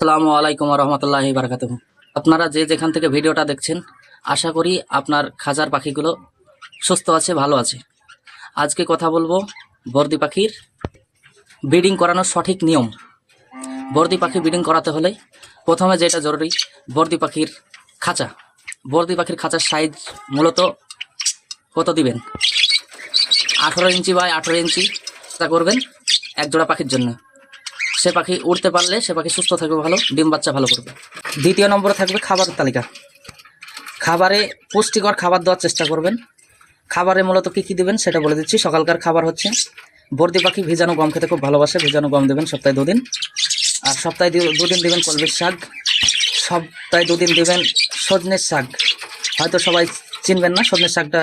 আসসালামু আলাইকুম রহমতুল্লাহ বারকাত আপনারা যে যেখান থেকে ভিডিওটা দেখছেন, আশা করি আপনার খাজার পাখিগুলো সুস্থ আছে, ভালো আছে। আজকে কথা বলব বর্দি পাখির ব্রিডিং করানোর সঠিক নিয়ম। বর্দি পাখি ব্রিডিং করাতে হলে প্রথমে যেটা জরুরি, বর্দি পাখির খাঁচা। বর্দি পাখির খাঁচার সাইজ মূলত কত দিবেন? আঠেরো ইঞ্চি বাই আঠেরো ইঞ্চি করবেন এক জোড়া পাখির জন্য। সে পাখি উড়তে পারলে সে পাখি সুস্থ থাকবে ভালো, ডিম বাচ্চা ভালো করবে। দ্বিতীয় নম্বরে থাকবে খাবারের তালিকা। খাবারে পুষ্টিকর খাবার দেওয়ার চেষ্টা করবেন। খাবারে মূলত কী কী দেবেন সেটা বলে দিচ্ছি। সকালকার খাবার হচ্ছে বর্দি পাখি ভিজানো গম খেতে খুব ভালোবাসে, ভিজানো গম দেবেন সপ্তাহে দুদিন। আর সপ্তাহে দুদিন দেবেন কলবির শাক। সপ্তাহে দুদিন দেবেন সজনের শাক। হয়তো সবাই চিনবেন না সজনের শাকটা।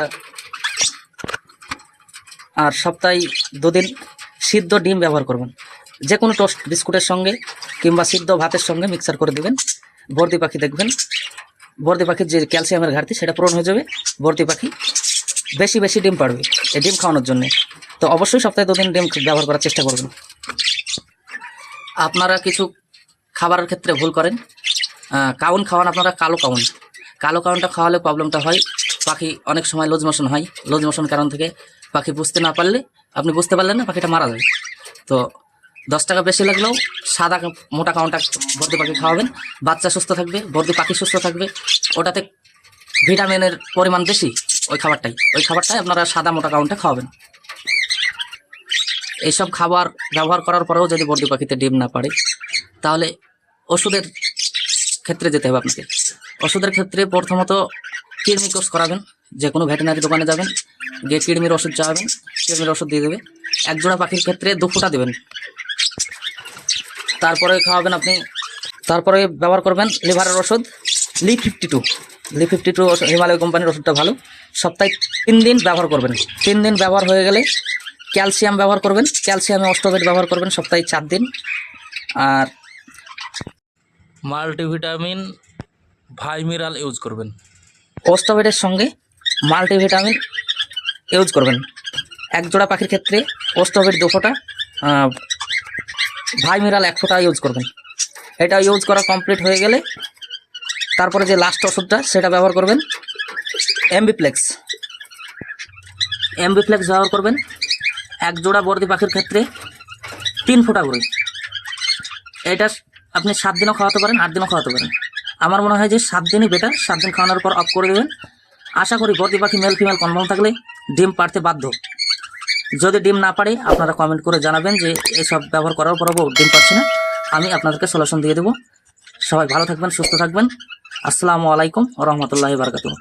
আর সপ্তাহে দুদিন সিদ্ধ ডিম ব্যবহার করবেন। যে কোনো টোস্ট বিস্কুটের সঙ্গে কিংবা সিদ্ধ ভাতের সঙ্গে মিক্সার করে দেবেন। বর্দি পাখি দেখবেন। বর্দি পাখির যে ক্যালসিয়ামের ঘাটতি, সেটা পূরণ হয়ে যাবে। বর্দি পাখি বেশি বেশি ডিম পাড়বে এই ডিম খাওয়ানোর জন্য। তো অবশ্যই সপ্তাহে দুদিন ডিম ব্যবহার করার চেষ্টা করবেন। আপনারা কিছু খাবারের ক্ষেত্রে ভুল করেন। কাউন খাওয়ান আপনারা, কালো কাউন। কালো কাউনটা খাওয়ালে প্রবলেমটা হয়। পাখি অনেক সময় লুজ মোশন হয়। লুজ মোশন কারণ থেকে পাখি বুঝতে না পারলে, আপনি বুঝতে পারলেন না, পাখিটা মারা যায় তো দশ টাকা বেশি লাগলেও সাদা মোটা কাউনটা বর্দি পাখি খাওয়াবেন। বাচ্চা সুস্থ থাকবে, বর্দি পাখি সুস্থ থাকবে। ওটাতে ভিটামিনের পরিমাণ বেশি ওই খাবারটাই। ওই খাবারটাই আপনারা সাদা মোটা কাউনটা খাওয়াবেন। এইসব খাবার ব্যবহার করার পরেও যদি বর্দি পাখিতে ডিম না পারে, তাহলে ওষুধের ক্ষেত্রে যেতে হবে আপনাকে। ওষুধের ক্ষেত্রে প্রথমত কৃমি কোর্স করাবেন। যে কোনো ভেটেনারি দোকানে যাবেন, গিয়ে কৃমির ওষুধ চাওয়াবেন, কৃমির ওষুধ দিয়ে দেবে। এক জোড়া পাখির ক্ষেত্রে দু ফোঁটা দেবেন। তারপরে খাওয়াবেন আপনি তারপরে ব্যবহার করবেন লিভারের ওষুধ Liv fifty two Liv fifty two Himalaya কোম্পানির ওষুধটা ভালো। সপ্তাহে তিন দিন ব্যবহার করবেন। তিন দিন ব্যবহার হয়ে গেলে ক্যালসিয়াম ব্যবহার করবেন ক্যালসিয়ামে অষ্টবেট ব্যবহার করবেন সপ্তাহে চার দিন। আর মাল্টিভিটামিন ভাইমিরাল ইউজ করবেন। অষ্টবেটের সঙ্গে মাল্টিভিটামিন ইউজ করবেন। এক জোড়া পাখির ক্ষেত্রে অষ্টবেট দু ফোঁটা আহ, ভাই মিরাল এক ফোঁটা ইউজ করবেন। এটা ইউজ করা কমপ্লিট হয়ে গেলে তারপরে যে লাস্ট ওষুধটা, সেটা ব্যবহার করবেন। এমবিপ্লেক্স এমবিপ্লেক্স ব্যবহার করবেন। এক জোড়া বর্দি পাখির ক্ষেত্রে তিন ফোঁটা করে। এটা আপনি সাত দিনও খাওয়াতে পারেন, আট দিনও খাওয়াতে পারেন। আমার মনে হয় যে সাত দিনই বেটার সাত দিন খাওয়ানোর পর অফ করে দেবেন। আশা করি বর্দি পাখি মেল ফিমেল কনফার্ম থাকলে ডিম পাড়তে বাধ্য। যদি ডিম না পারে, আপনারা কমেন্ট করে জানাবেন যে এসব ব্যবহার করার পরও ডিম পাচ্ছে না। আমি আপনাদেরকে সলিউশন দিয়ে দেবো। সবাই ভালো থাকবেন, সুস্থ থাকবেন। আসসালামু আলাইকুম রহমতুল্লাহ বারকাতুহ।